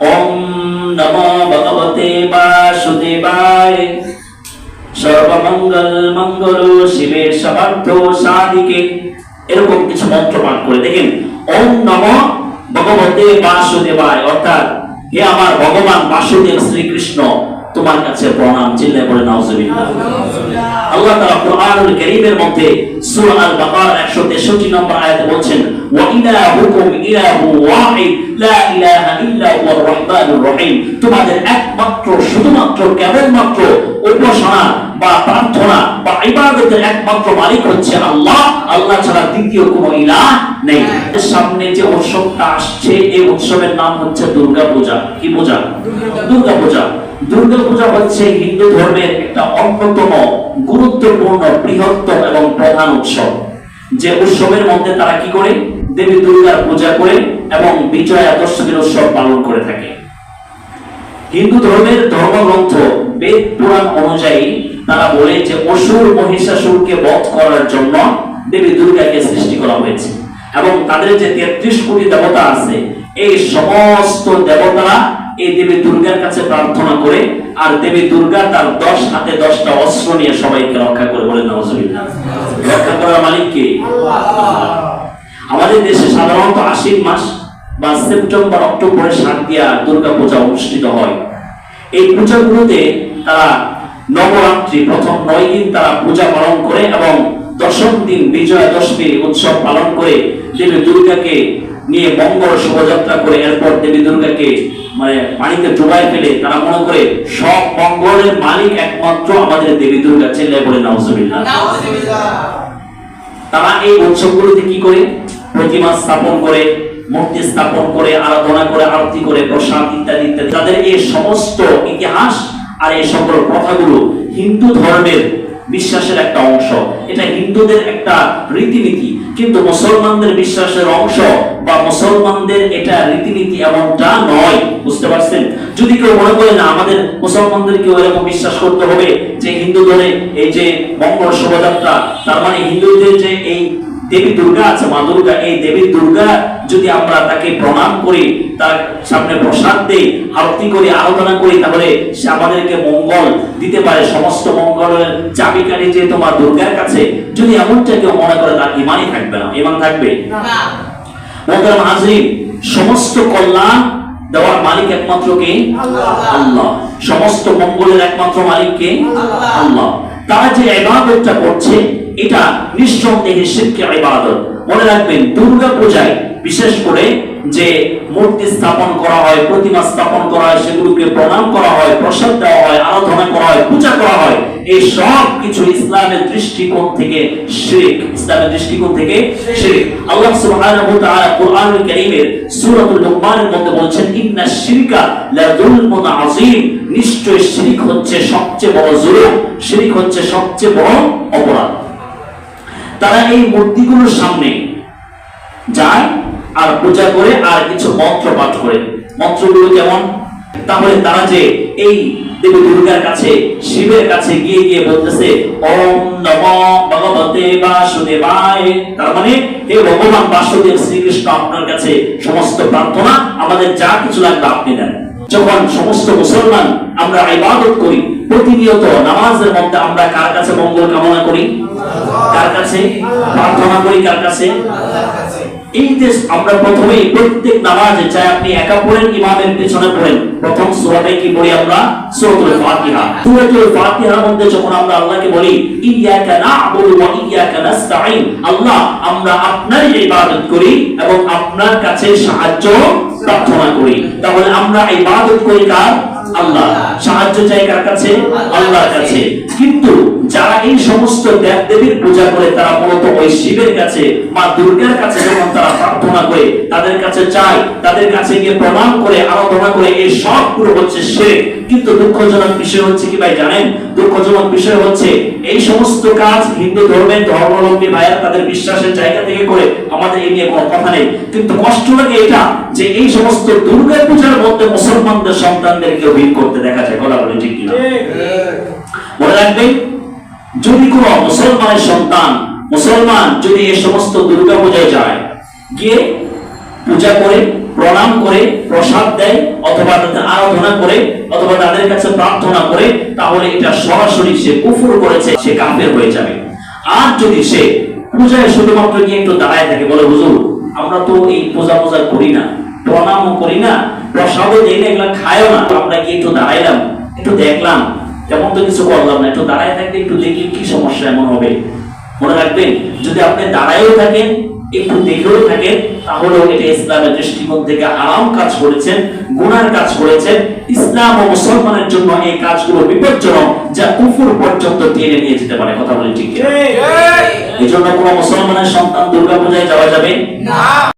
ওম নমো ভগবতে বাসুদেবায়। সর্বমঙ্গল মঙ্গল শিবে সমার্থ সাধিকে। এরকম কিছু মন্ত্র পাঠ করে দেখেন। ওম নম ভগবতে বাসুদেবায়। অর্থাৎ হে আমার ভগবান বাসুদেব শ্রীকৃষ্ণ। তোমার কাছে প্রণাম, চিল্লায় পড়ে আল্লাহ তাআলা কোরআনুল কারীমের মধ্যে সূরা আল বাকারা 163 নম্বর আয়াতে বলছেন, ওয়া ইলাহুকুম ইলাহু ওয়াহিদ, লা ইলাহা ইল্লা হুয়ার রহিম। তোমাদের একমাত্র, শুধুমাত্র উপাসনা বা প্রার্থনা বা ইবাদতের একমাত্র মালিক হচ্ছে আল্লাহ। আল্লাহ ছাড়া দ্বিতীয় কোনো ইলাহ নেই। সামনে যে উৎসবটা আসছে, এই উৎসবের নাম হচ্ছে দুর্গা পূজা কি পূজা? দুর্গা পূজা দুর্গা পূজা হচ্ছে হিন্দু ধর্মের একটা অন্যতম গুরুত্বপূর্ণ বৃহত্তম এবং প্রধান উৎসব। যে উৎসবের মধ্যে তারা কি করে? দেবী দুর্গার পূজা করে এবং বিজয়া দশমীর উৎসব পালন করে থাকে। হিন্দু ধর্মের ধর্মগ্রন্থ বেদ পুরাণ অনুযায়ী তারা বলে যে অসুর মহিষাসুরকে বধ করার জন্য দেবী দুর্গাকে সৃষ্টি করা হয়েছে এবং তাদের যে তেত্রিশ কোটি দেবতা আছে, এই সমস্ত দেবতারা এই দেবী দুর্গার কাছে প্রার্থনা করে আর দেবী দুর্গা তার দশ হাতে দশটা অস্ত্র নিয়ে সবাইকে রক্ষা করে বলে নজরুল্লাহ রক্ষা করার মালিক কে? আমাদের দেশে সাধারণত আশ্বিন মাস বা সেপ্টেম্বর অক্টোবরে সাত দিয়া দুর্গা পূজা অনুষ্ঠিত হয়। এই পূজাগুলোতে তারা নবরাত্রি প্রথম নয় দিন তারা পূজা পালন করে এবং দশম দিন বিজয়া দশমী উৎসব পালন করে দেবী দুর্গাকে নিয়ে মঙ্গল শোভাযাত্রা করে এরপর দেবী দুর্গাকে মানে পানিতে ডুবাই ফেলে তারা মনে করে সব মঙ্গলের মালিক একমাত্র আমাদের দেবী দুর্গা চেল্লায় বলে নাউজুবিল্লাহ। তারা এই উৎসবগুলোতে কি করে? প্রতিমা স্থাপন করে মূর্তি স্থাপন করে আরাধনা করে আরতি করে প্রসাদ ইত্যাদি ইত্যাদি। তাদের এই সমস্ত ইতিহাস আর এই সকল কথাগুলো হিন্দু ধর্মের বিশ্বাসের একটা অংশ। এটা হিন্দুদের একটা রীতিনীতি। কিন্তু মুসলমানদের বিশ্বাসের অংশ বা মুসলমানদের এটা রীতিনীতি এমনটা নয়, বুঝতে পারছেন? যদি কেউ মনে করে, না, আমাদের মুসলমানদের কেউ এরকম বিশ্বাস করতে হবে যে হিন্দু ধরে এই যে মঙ্গল শোভাযাত্রা, তার মানে হিন্দুদের যে এই দেবী দুর্গা আছে মা দুর্গা। এই দেবী দুর্গা যদি আমরা তাকে প্রণাম করি তার সামনে প্রসাদ দেই আরতি করি আরাধনা করি তাহলে সে আমাদেরকে মঙ্গল দিতে পারে। সমস্ত মঙ্গলের চাবিকারী যে তোমার দুর্গার কাছে যদি এমনটা কেউ মনে করে তার ইমানই থাকবে না। ইমান থাকবে? মোহতারাম হাজরিন সমস্ত কল্যাণ দেওয়ার মালিক একমাত্র কে? আল্লাহ। সমস্ত মঙ্গলের একমাত্র মালিক কে? আল্লাহ। তারা যে ইবাদতটা করছে এটা নিঃসন্দেহে শিরকে ইবাদত। মনে রাখবেন, দুর্গা পূজায়, বিশেষ করে যে মূর্তি স্থাপন করা হয়, প্রতিমা স্থাপন করা হয়, সেগুলোকে প্রণাম করা হয়, প্রসাদ দেওয়া হয়, আরাধনা করা হয়, পূজা করা হয়, এই সব কিছু ইসলামের দৃষ্টিকোণ থেকে শিরক। ইসলামের দৃষ্টিকোণ থেকে শিরক। আল্লাহ সুবহানাহু ওয়া তাআলা কোরআনুল কারীমের সূরাতুল লুকমানের মধ্যে বলছেন ইন্নাশ শিরকা লাযুলমুন আযীম। নিশ্চয় শিরক হচ্ছে সবচেয়ে বড় জুলুম, শিরক হচ্ছে সবচেয়ে বড় অপরাধ। তারা এই মূর্তিগুলোর সামনে যায় আর পূজা করে আর কিছু মন্ত্র পাঠ করে। মন্ত্রগুলো কেমন? তাহলে তারা যে এই দেবী দুর্গার কাছে, শিবের কাছে গিয়ে গিয়ে বলতেছে, ওম নম ভগবতে বাসুদেবায়। তার মানে হে ভগবান বাসুদেব শ্রীকৃষ্ণ, আপনার কাছে সমস্ত প্রার্থনা, আমাদের যা কিছু লাগবে আপনি দেন। যখন সমস্ত মুসলমান আমরা ইবাদত করি, প্রতিনিয়ত নামাজের মধ্যে আমরা কার কাছে মঙ্গল কামনা করি? কার কাছে? প্রার্থনা করি কার কাছে? এই যে আমরা প্রথমে প্রত্যেক নামাজে চাই আপনি একা পড়েন, ইমামের পেছনে পড়েন। প্রথম সূরাতে কি পড়ি আমরা? সূরাতুল ফাতিহা। সূরাতুল ফাতিহার মধ্যে যখন আমরা আল্লাহকে বলি ইyyaka না'বুদু ওয়া ইyyaka নাস্তাঈন আল্লাহ, আমরা আপনারই ইবাদত করি এবং আপনার কাছে সাহায্য প্রার্থনা করি। তাহলে আমরা ইবাদত করি কার? আল্লাহ। সাহায্য চাই কার কাছে? আল্লাহর কাছে। কিন্তু যারা এই সমস্ত দেব দেবীর পূজা করে, তারা মূলত ওই শিবের কাছে, মা দুর্গার কাছে যখন তারা প্রার্থনা করে, তাদের কাছে চায়, তাদের কাছে গিয়ে প্রণাম করে, আরাধনা করে, এই সবগুলো হচ্ছে শিরক কিন্তু দুঃখজনক বিষয় হচ্ছে কি ভাই জানেন? দুঃখজনক বিষয় হচ্ছে, এই সমস্ত কাজ হিন্দু ধর্মের ধর্মাবলম্বী ভাইয়া তাদের বিশ্বাসের জায়গা থেকে করে, আমাদের এই নিয়ে কোনো কথা নেই। কিন্তু কষ্ট লাগে এটা, যে এই সমস্ত দুর্গা পূজার মধ্যে মুসলমানদের সন্তানদেরকে ভিড় করতে দেখা যায় কথা বলে ঠিক কিনা? মনে রাখবেন যদি কোনো মুসলমানের সন্তান মুসলমান যদি এই সমস্ত দুর্গা পূজায় যায় গিয়ে পূজা করে প্রণাম করে প্রসাদ দেয় অথবা তাদের আরাধনা করে অথবা তাদের কাছে প্রার্থনা করে তাহলে এটা সরাসরি সে কুফুর করেছে সে কাফের হয়ে যাবে। আর যদি সে পূজায় শুধুমাত্র গিয়ে একটু দাঁড়ায় থাকে বলে হুজুর আমরা তো এই পূজা পূজা করি না প্রণামও করি না দেই না এগুলা খায়ও না আমরা গিয়ে একটু দাঁড়াইলাম একটু দেখলাম তেমন তো কিছু করলাম না একটু দাঁড়ায় থাকলে একটু দেখলে কি সমস্যা এমন হবে। মনে রাখবেন যদি আপনি দাঁড়ায়ও থাকেন একটু দেখেও থাকেন তাহলেও এটা ইসলামের দৃষ্টিকোণ থেকে হারাম কাজ করেছেন গুনার কাজ করেছেন। ইসলাম ও মুসলমানের জন্য এই কাজগুলো বিপজ্জনক যা কুফুর পর্যন্ত টেনে নিয়ে যেতে পারে কথা বলে ঠিক এই জন্য কোনো মুসলমানের সন্তান দুর্গা পূজায় যাওয়া যাবে? না।